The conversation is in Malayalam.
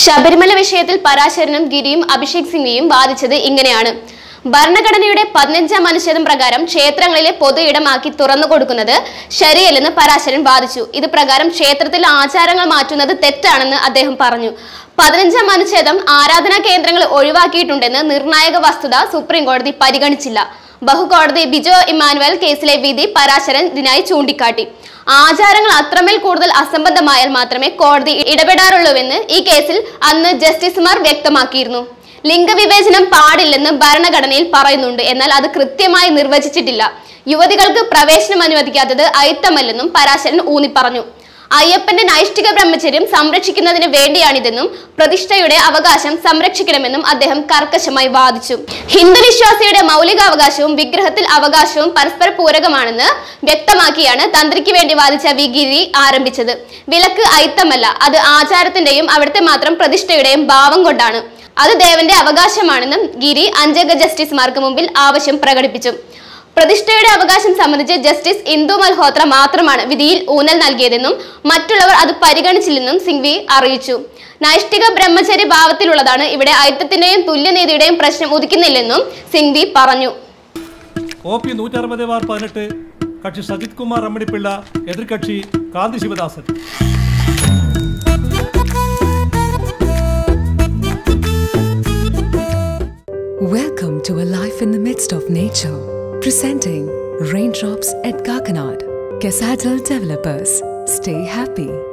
ശബരിമല വിഷയത്തിൽ പരാശരനും ഗിരിയും അഭിഷേക് സിംഗിയും വാദിച്ചത് ഇങ്ങനെയാണ്. ഭരണഘടനയുടെ പതിനഞ്ചാം അനുച്ഛേദം പ്രകാരം ക്ഷേത്രങ്ങളിലെ പൊതു ഇടമാക്കി തുറന്നു കൊടുക്കുന്നത് ശരിയല്ലെന്ന് പരാശരൻ വാദിച്ചു. ഇത് പ്രകാരം ക്ഷേത്രത്തിൽ ആചാരങ്ങൾ മാറ്റുന്നത് തെറ്റാണെന്ന് അദ്ദേഹം പറഞ്ഞു. പതിനഞ്ചാം അനുച്ഛേദം ആരാധനാ കേന്ദ്രങ്ങൾ ഒഴിവാക്കിയിട്ടുണ്ടെന്ന് നിർണായക വസ്തുത സുപ്രീം കോടതി പരിഗണിച്ചില്ല. ബഹുകോടതി ബിജോ ഇമാനുവൽ കേസിലെ വിധി പരാശരൻ ഇതിനായി ചൂണ്ടിക്കാട്ടി. ആചാരങ്ങൾ അത്രമേൽ കൂടുതൽ അസംബന്ധമായാൽ മാത്രമേ കോടതി ഇടപെടാറുള്ളൂവെന്ന് ഈ കേസിൽ അന്ന് ജസ്റ്റിസുമാർ വ്യക്തമാക്കിയിരുന്നു. ലിംഗവിവേചനം പാടില്ലെന്ന് ഭരണഘടനയിൽ പറയുന്നുണ്ട്. എന്നാൽ അത് കൃത്യമായി നിർവചിച്ചിട്ടില്ല. യുവതികൾക്ക് പ്രവേശനം അനുവദിക്കാത്തത് അയിത്തമല്ലെന്നും പരാശരൻ ഊന്നി പറഞ്ഞു അയ്യപ്പന്റെ നൈഷ്ഠിക ബ്രഹ്മചര്യം സംരക്ഷിക്കുന്നതിന് വേണ്ടിയാണിതെന്നും പ്രതിഷ്ഠയുടെ അവകാശം സംരക്ഷിക്കണമെന്നും അദ്ദേഹം കർക്കശമായി വാദിച്ചു. ഹിന്ദുവിശ്വാസിയുടെ മൗലികാവകാശവും വിഗ്രഹത്തിൽ അവകാശവും പരസ്പര പൂരകമാണെന്ന് വ്യക്തമാക്കിയാണ് തന്ത്രിക്ക് വേണ്ടി വാദിച്ച വിഗിരി ആരംഭിച്ചത്. വിലക്ക് അയിത്തമല്ല അത് ആചാരത്തിന്റെയും അവിടുത്തെ മാത്രം പ്രതിഷ്ഠയുടെയും ഭാവം കൊണ്ടാണ്. അത് ദേവന്റെ അവകാശമാണെന്നും ഗിരി അഞ്ചംഗ ജസ്റ്റിസുമാർക്ക് മുമ്പിൽ ആവശ്യം പ്രകടിപ്പിച്ചു. പ്രതിഷ്ഠയുടെ അവകാശം സംബന്ധിച്ച് ജസ്റ്റിസ് ഇന്ദു മൽഹോത്ര മാത്രമാണ് വിധിയിൽ ഊന്നൽ നൽകിയതെന്നും മറ്റുള്ളവർ അത് പരിഗണിച്ചില്ലെന്നും സിംഗ്വി അറിയിച്ചു. നൈഷ്ഠിക ബ്രഹ്മചര്യ ഭാവത്തിലുള്ളതാണ് ഇവിടെ ഐത്തത്തിന്റെയും തുല്യനീതിയുടെയും പ്രശ്നം ഉദിക്കുന്നില്ലെന്നും സിംഗ്വി പറഞ്ഞു. കോപ്പി നൂറ്ററുപത് ബാർ പതിനെട്ട് കക്ഷി Sajith Kumar അമ്മണിപ്പിള്ള എതിർകക്ഷി Kanthi Sivadasan. Welcome to a life in the midst of nature. Presenting Raindrops at Kakanad. Casadal Developers. Stay happy.